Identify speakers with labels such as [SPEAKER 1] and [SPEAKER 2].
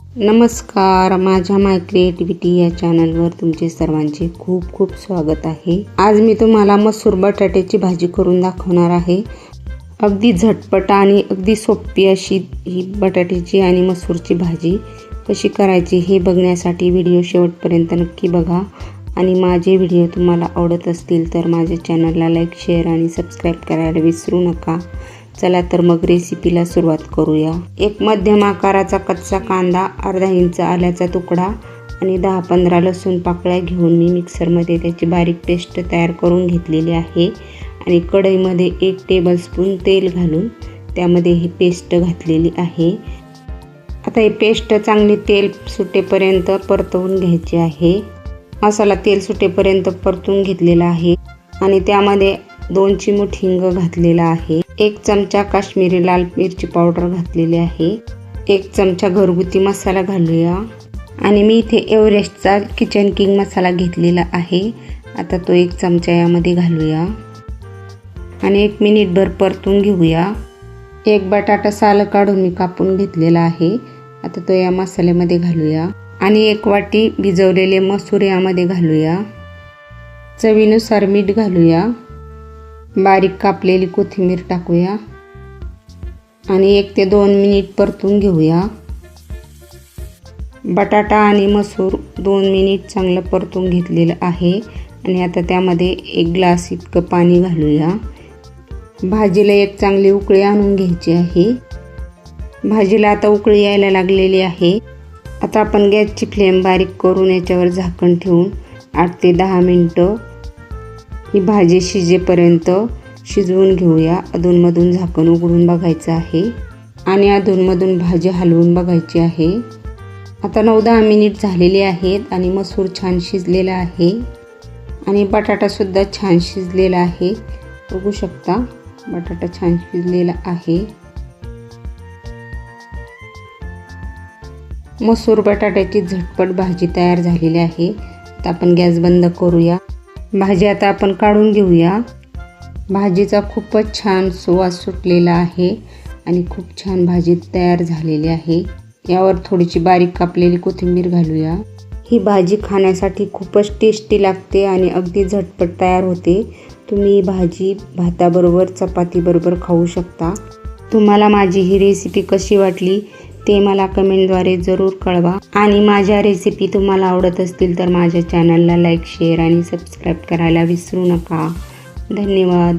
[SPEAKER 1] नमस्कार माझ्या माय क्रिएटिव्हिटी या चॅनलवर तुमचे सर्वांचे खूप खूप स्वागत आहे. आज मी तुम्हाला मसूर बटाट्याची भाजी करून दाखवणार आहे. अगदी झटपट आणि अगदी सोपी अशी ही बटाट्याची आणि मसूरची भाजी कशी करायची हे बघण्यासाठी व्हिडिओ शेवटपर्यंत नक्की बघा. आणि माझे व्हिडिओ तुम्हाला आवडत असतील तर माझ्या चॅनलला लाईक शेअर आणि सबस्क्राईब करायला विसरू नका. चला तर मग रेसिपीला सुरुवात करूया. एक मध्यम आकाराचा कच्चा कांदा अर्धा इंच आल्याचा तुकडा आणि दहा पंधरा लसूण पाकळ्या घेऊन मी मिक्सरमध्ये त्याची बारीक पेस्ट तयार करून घेतलेली आहे. आणि कढईमध्ये एक टेबलस्पून तेल घालून त्यामध्ये ही पेस्ट घातलेली आहे. आता ही पेस्ट चांगली तेल सुटेपर्यंत परतवून घ्यायची आहे. मसाला तेल सुटेपर्यंत परतून घेतलेला आहे. आणि त्यामध्ये दोन चिमूट हिंग घातलेला आहे. एक चमचा काश्मीरी लाल मिरची पावडर घातलेली आहे. एक चमचा घरगुती मसाला घालूया. आणि मी इथे एव्हरेस्टचा किचन किंग मसाला घेतलेला आहे. आता तो एक चमचा यामध्ये घालूया. आणि एक मिनिटभर परतून घेऊया. एक बटाटा साल काढून मी कापून घेतलेला आहे. आता तो या मसाल्यामध्ये घालूया. आणि एक वाटी भिजवलेले मसूर यामध्ये घालूया. चवीनुसार मीठ घालूया. बारीक कापलेली कोथिंबीर टाकूया. आणि एक ते दोन मिनिट परतून घेऊया. बटाटा आणि मसूर दोन मिनिट चांगलं परतून घेतलेलं आहे. आणि आता त्यामध्ये एक ग्लास इतकं पाणी घालूया. भाजीला एक चांगली उकळी आणून घ्यायची आहे. भाजीला आता उकळी यायला लागलेली आहे. आता आपण गॅसची फ्लेम बारीक करून याच्यावर झाकण ठेवून आठ ते दहा मिनटं ही भाजी शिजेपर्यंत शिजवून घेऊया. अधूनमधून झाकण उघडून बघायचं आहे. आणि अधूनमधून भाजी हलवून बघायची आहे. आता नऊ दहा मिनिट झालेले आहेत आणि मसूर छान शिजलेला आहे. आणि बटाटासुद्धा छान शिजलेला आहे. बघू शकता बटाटा छान शिजलेला आहे. मसूर बटाट्याची झटपट भाजी तयार झालेली आहे. आता आपण गॅस बंद करूया. भाजी आता आपण काढून घेऊया. भाजीचा खूपच छान सुवास सुटलेला आहे आणि खूप छान भाजी तयार झालेली आहे. यावर थोडीशी बारीक कापलेली कोथिंबीर घालूया. ही भाजी खाण्यासाठी खूपच टेस्टी लागते आणि अगदी झटपट तयार होते. तुम्ही ही भाजी भाताबरोबर चपातीबरोबर खाऊ शकता. तुम्हाला माझी ही रेसिपी कशी वाटली? ते मला कमेंटद्वारे जरूर कळवा. आणि माझ्या रेसिपी तुम्हाला आवडत असतील तर माझ्या चॅनलला लाईक शेअर आणि सबस्क्राईब करायला विसरू नका. धन्यवाद.